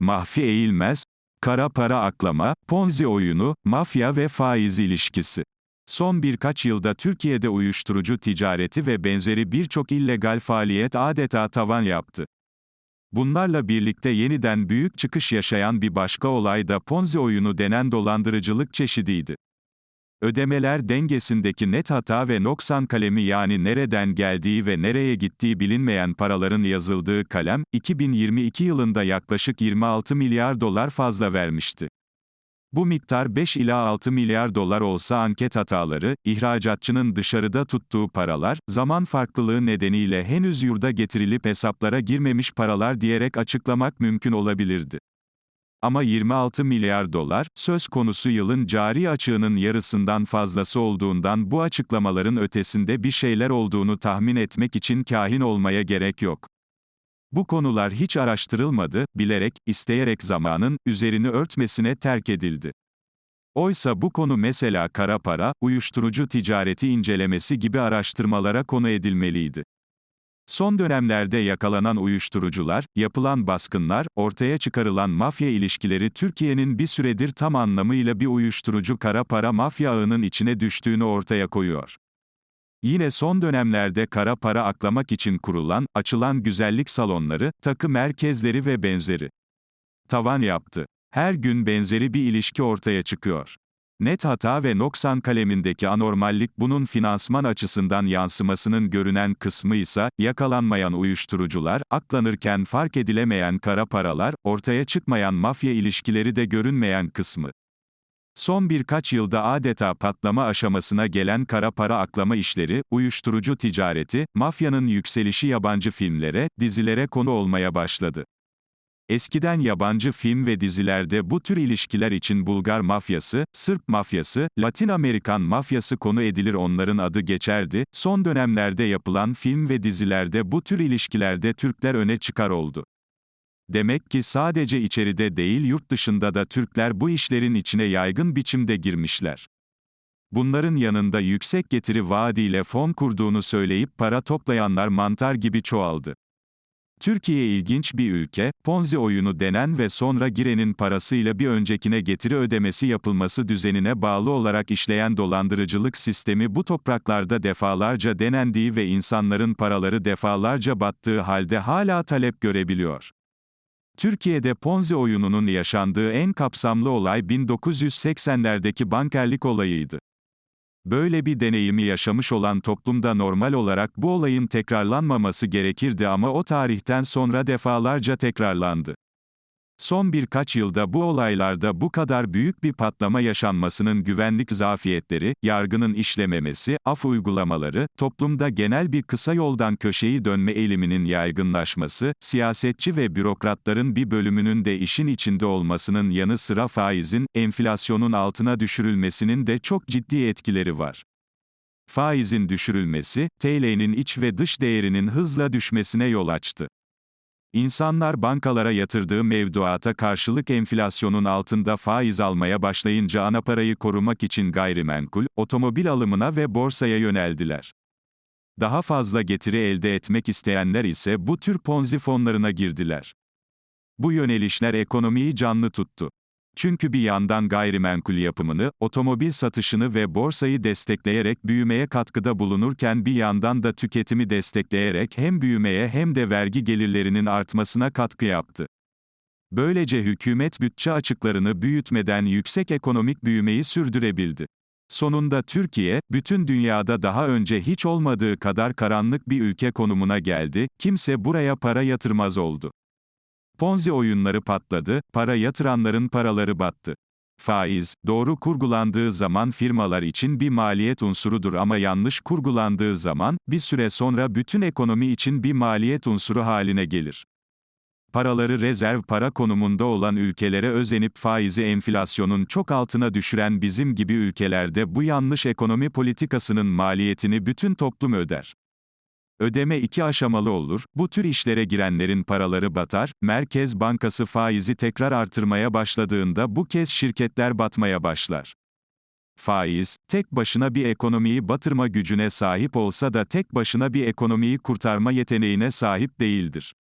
Mahfi Eğilmez, kara para aklama, ponzi oyunu, mafya ve faiz ilişkisi. Son birkaç yılda Türkiye'de uyuşturucu ticareti ve benzeri birçok illegal faaliyet adeta tavan yaptı. Bunlarla birlikte yeniden büyük çıkış yaşayan bir başka olay da Ponzi oyunu denen dolandırıcılık çeşidiydi. Ödemeler dengesindeki net hata ve noksan kalemi yani nereden geldiği ve nereye gittiği bilinmeyen paraların yazıldığı kalem, 2022 yılında yaklaşık 26 milyar dolar fazla vermişti. Bu miktar 5 ila 6 milyar dolar olsa anket hataları, ihracatçının dışarıda tuttuğu paralar, zaman farklılığı nedeniyle henüz yurda getirilip hesaplara girmemiş paralar diyerek açıklamak mümkün olabilirdi. Ama 26 milyar dolar, söz konusu yılın cari açığının yarısından fazlası olduğundan bu açıklamaların ötesinde bir şeyler olduğunu tahmin etmek için kahin olmaya gerek yok. Bu konular hiç araştırılmadı, bilerek, isteyerek zamanın, üzerini örtmesine terk edildi. Oysa bu konu mesela kara para, uyuşturucu ticareti incelemesi gibi araştırmalara konu edilmeliydi. Son dönemlerde yakalanan uyuşturucular, yapılan baskınlar, ortaya çıkarılan mafya ilişkileri Türkiye'nin bir süredir tam anlamıyla bir uyuşturucu kara para mafya ağının içine düştüğünü ortaya koyuyor. Yine son dönemlerde kara para aklamak için kurulan, açılan güzellik salonları, takı merkezleri ve benzeri. Tavan yaptı. Her gün benzeri bir ilişki ortaya çıkıyor. Net hata ve noksan kalemindeki anormallik bunun finansman açısından yansımasının görünen kısmı ise, yakalanmayan uyuşturucular, aklanırken fark edilemeyen kara paralar, ortaya çıkmayan mafya ilişkileri de görünmeyen kısmı. Son birkaç yılda adeta patlama aşamasına gelen kara para aklama işleri, uyuşturucu ticareti, mafyanın yükselişi yabancı filmlere, dizilere konu olmaya başladı. Eskiden yabancı film ve dizilerde bu tür ilişkiler için Bulgar mafyası, Sırp mafyası, Latin Amerikan mafyası konu edilir onların adı geçerdi, son dönemlerde yapılan film ve dizilerde bu tür ilişkilerde Türkler öne çıkar oldu. Demek ki sadece içeride değil yurt dışında da Türkler bu işlerin içine yaygın biçimde girmişler. Bunların yanında yüksek getiri vaadiyle fon kurduğunu söyleyip para toplayanlar mantar gibi çoğaldı. Türkiye ilginç bir ülke, Ponzi oyunu denen ve sonra girenin parasıyla bir öncekine getiri ödemesi yapılması düzenine bağlı olarak işleyen dolandırıcılık sistemi bu topraklarda defalarca denendiği ve insanların paraları defalarca battığı halde hala talep görebiliyor. Türkiye'de Ponzi oyununun yaşandığı en kapsamlı olay 1980'lerdeki bankerlik olayıydı. Böyle bir deneyimi yaşamış olan toplumda normal olarak bu olayın tekrarlanmaması gerekirdi ama o tarihten sonra defalarca tekrarlandı. Son birkaç yılda bu olaylarda bu kadar büyük bir patlama yaşanmasının güvenlik zafiyetleri, yargının işlememesi, af uygulamaları, toplumda genel bir kısa yoldan köşeyi dönme eğiliminin yaygınlaşması, siyasetçi ve bürokratların bir bölümünün de işin içinde olmasının yanı sıra faizin, enflasyonun altına düşürülmesinin de çok ciddi etkileri var. Faizin düşürülmesi, TL'nin iç ve dış değerinin hızla düşmesine yol açtı. İnsanlar bankalara yatırdığı mevduata karşılık enflasyonun altında faiz almaya başlayınca ana parayı korumak için gayrimenkul, otomobil alımına ve borsaya yöneldiler. Daha fazla getiri elde etmek isteyenler ise bu tür ponzi fonlarına girdiler. Bu yönelişler ekonomiyi canlı tuttu. Çünkü bir yandan gayrimenkul yapımını, otomobil satışını ve borsayı destekleyerek büyümeye katkıda bulunurken bir yandan da tüketimi destekleyerek hem büyümeye hem de vergi gelirlerinin artmasına katkı yaptı. Böylece hükümet bütçe açıklarını büyütmeden yüksek ekonomik büyümeyi sürdürebildi. Sonunda Türkiye, bütün dünyada daha önce hiç olmadığı kadar karanlık bir ülke konumuna geldi, kimse buraya para yatırmaz oldu. Ponzi oyunları patladı, para yatıranların paraları battı. Faiz, doğru kurgulandığı zaman firmalar için bir maliyet unsurudur ama yanlış kurgulandığı zaman, bir süre sonra bütün ekonomi için bir maliyet unsuru haline gelir. Paraları rezerv para konumunda olan ülkelere özenip faizi enflasyonun çok altına düşüren bizim gibi ülkelerde bu yanlış ekonomi politikasının maliyetini bütün toplum öder. Ödeme iki aşamalı olur, bu tür işlere girenlerin paraları batar, Merkez Bankası faizi tekrar artırmaya başladığında bu kez şirketler batmaya başlar. Faiz, tek başına bir ekonomiyi batırma gücüne sahip olsa da tek başına bir ekonomiyi kurtarma yeteneğine sahip değildir.